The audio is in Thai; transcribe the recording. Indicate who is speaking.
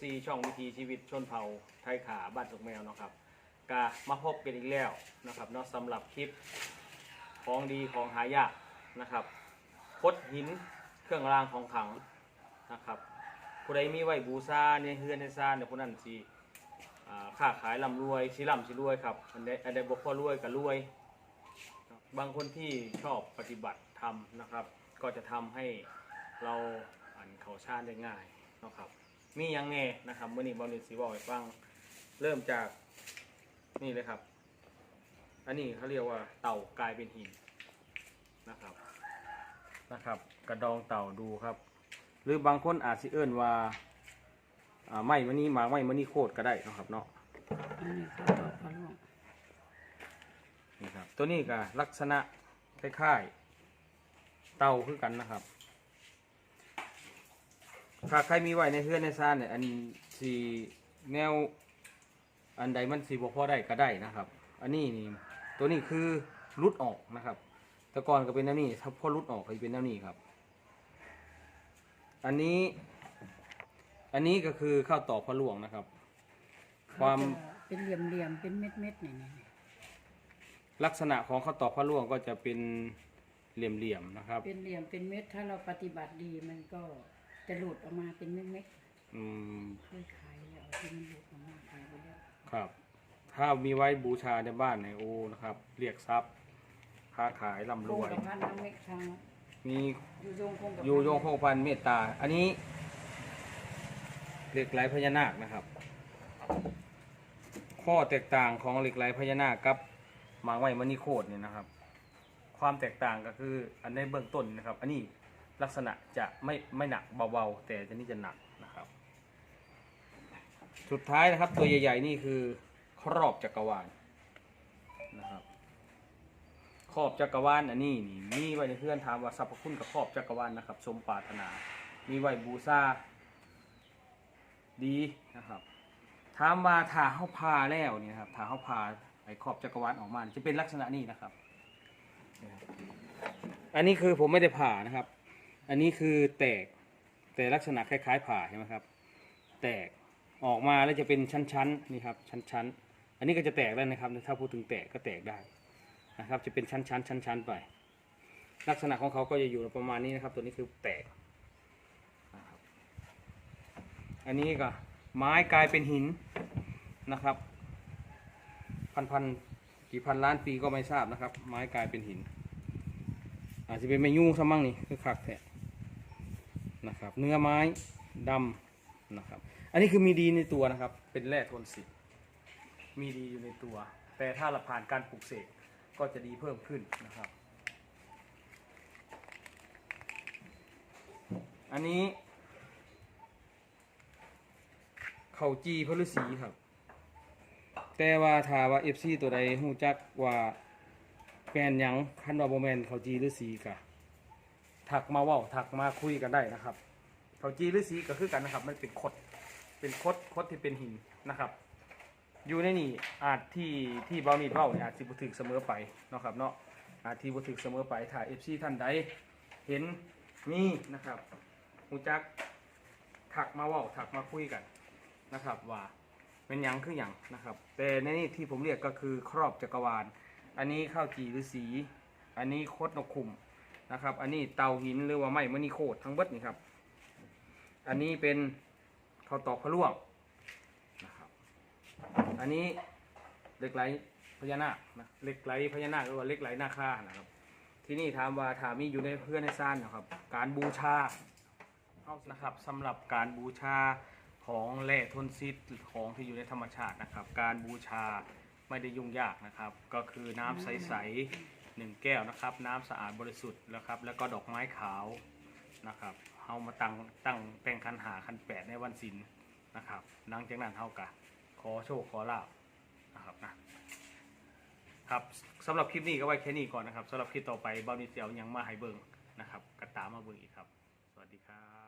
Speaker 1: FC ช่องวิถีชีวิตชนเผ่าไทยขาบ้านสุกแมวเนาะครับกามาพบกันอีกแล้วนะครับเนาะสำหรับคลิปของดีของหายากนะครับคดหินเครื่องรางของขลังนะครับผู้ใดมีไว้บูชาในเฮือนในซานเนี่ยผู้นั้นสิอ่าค้าขายร่ำรวยสิร่ำสิรวยครับอันใดอันใดบ่พอรวยก็รวย บางคนที่ชอบปฏิบัติธรรมนะครับ ก็จะทำให้เราอ่านเขาชาติได้ง่ายนะครับ มียังแน่นะครับเมื่อนี้บอลนิสีบอกให้ฟังเริ่มจากนี่เลยครับ อันนี้เขาเรียกว่าเต่ากลายเป็นหินนะครับนะครับ กระดองเต่าดูครับ หรือบางคนอาจสิเอิ้นว่าไม้มันนี้มาไม้มันนี้โคตรก็ได้นะครับเนาะ
Speaker 2: อันนี้เขาตอบพระร่วง
Speaker 1: นี่ครับตัวนี้ก็ลักษณะคล้ายๆเต่าคือกันนะครับ ถ้าใครมีไว้ในเฮือนในซ่านเนี่ยอันสีแนว อันใดมันสีบพอได้ก็ได้นะครับ อันนี้นี่ตัวนี้คือรุดออกนะครับ แต่ก่อนก็เป็นแนวนี้ ถ้าพอรุดออกก็จะเป็นแนวนี้ครับ อันนี้ อันนี้ก็คือข้าวตอกพระหลวงนะครับ ความ
Speaker 2: เขจะเป็นเหลี่ยมๆเป็นเม็ดๆนี่นี่นี่
Speaker 1: ลักษณะของข้าวตอกพระหลวงก็จะเป็นเหลี่ยมๆนะครับ
Speaker 2: เป็นเหลี่ยมเป็นเม็ดถ้าเราปฏิบัติดีมันก็ จะหลุดออกมาเป็นเม็ด
Speaker 1: อืม
Speaker 2: ๆเคยขายแล้วที่มันหลุดออกมาขายไปแล้ว
Speaker 1: ครับ ถ้ามีไว้บูชาในบ้านในโอนะครับ เรียกทรัพย์ค้าขายร่ำ
Speaker 2: ค
Speaker 1: รงวย
Speaker 2: กับพันน้ำเม็ดทาง
Speaker 1: มี
Speaker 2: อยู่ยงคงกับ
Speaker 1: อยู่ยงคงพันเมตตา อันนี้เหล็กไหลพญานาคนะครับ ข้อแตกต่างของเหล็กไหลพญานาคกับหมางไม้มณีโคตรเนี่ยนะครับ ความแตกต่างก็คืออันในเบื้องต้นนะครับ อันนี้ ลักษณะจะไม่ไม่หนักเบาๆ แต่อันนี้จะหนักนะครับ สุดท้ายนะครับตัวใหญ่ ๆ นี่คือครอบจักรวาลนะครับครอบจักรวาลอันนี้นี่มีไว้ในเพื่อนถามว่าสรรพคุณกับครอบจักรวาลนะครับ สมปรารถนา มีไว้บูชาดีนะครับถามว่าถ้าเขาพาแล้วเนี่ยครับถ้าเขาพาไอ้ครอบจักรวาลออกมาจะเป็นลักษณะนี้นะครับ อันนี้คือผมไม่ได้ผ่านะครับ อันนี้คือแตกแต่ลักษณะคล้ายๆผ่าใช่ไหมครับ แตกออกมาแล้วจะเป็นชั้นๆนี่ครับชั้นๆ อันนี้ก็จะแตกได้นะครับ ถ้าพูดถึงแตกก็แตกได้นะครับ จะเป็นชั้นๆชั้นๆไป ลักษณะของเขาก็จะอยู่ประมาณนี้นะครับ ตัวนี้คือแตก อันนี้ก็ไม้กลายเป็นหินนะครับ พันพันๆกี่พันล้านปีก็ไม่ทราบนะครับ ไม้กลายเป็นหิน อาจจะเป็นไมยุ่งซะมั่งนี่คือคักแท้ นะครับ เนื้อไม้ดำนะครับ อันนี้คือมีดีในตัวนะครับ เป็นแร่ทนสิมีดีอยู่ในตัว แต่ถ้าเราผ่านการปลูกเสกก็จะดีเพิ่มขึ้นนะครับ อันนี้เขาจีพฤาษีครับ แต่ว่าถ้าว่าเอฟซีตัวใดหูจักว่าแมนยังคันว่าโบแมนเขาจีฤาษีกะ ถักมาว่าถักมาคุยกันได้นะครับเขาจีฤาษีก็คือกันนะครับ มันเป็นคดเป็นคดคดที่เป็นหินนะครับ อยู่ในนี่อาจที่ที่บามีเบ้าเนี่ยอาจสิบุถึกเสมอไปนะครับเนาะอาจที่บุถึกเสมอไปถ้าเอฟซีท่านใดเห็นนี่นะครับหูจักถักมาว่าถักมาคุยกันนะครับ ว่าเป็นยังคือหยังนะครับ แต่ในนี่ที่ผมเรียกก็คือครอบจักรวาล อันนี้ข้าวจีฤาษีอันนี้คดนกขุม นะครับ อันนี้เตาหินหรือว่าไม้มณีโคตรทั้งเบิดนี่ครับ อันนี้เป็นข้าวตอกพะล่วงนะครับ อันนี้เหล็กไหลพญานาคนะเหล็กไหลพญานาคหรือว่าเหล็กไหลนาคานะครับ ที่นี่ถามว่าถามีอยู่ในเพื่อนในซ่านนะครับ การบูชาเอานะครับสำหรับการบูชาของแร่ทนซิดของที่อยู่ในธรรมชาตินะครับ การบูชาไม่ได้ยุ่งยากนะครับ ก็คือน้ำใสๆ หนึ่งแก้วนะครับ น้ำสะอาดบริสุทธิ์แล้วครับ แล้วก็ดอกไม้ขาวนะครับเอามาตั้งตั้งแป้งคันหาคันแปดในวันศิลนะครับหลังจากนั้นเท่ากับขอโชคขอลาบนะครับนะครับสำหรับคลิปนี้ก็ไว้แค่นี้ก่อนนะครับสำหรับคลิปต่อไปเบานิเซียวยังมาให้เบิงนะครับกระตามมาเบิงอีกครับ สวัสดีครับ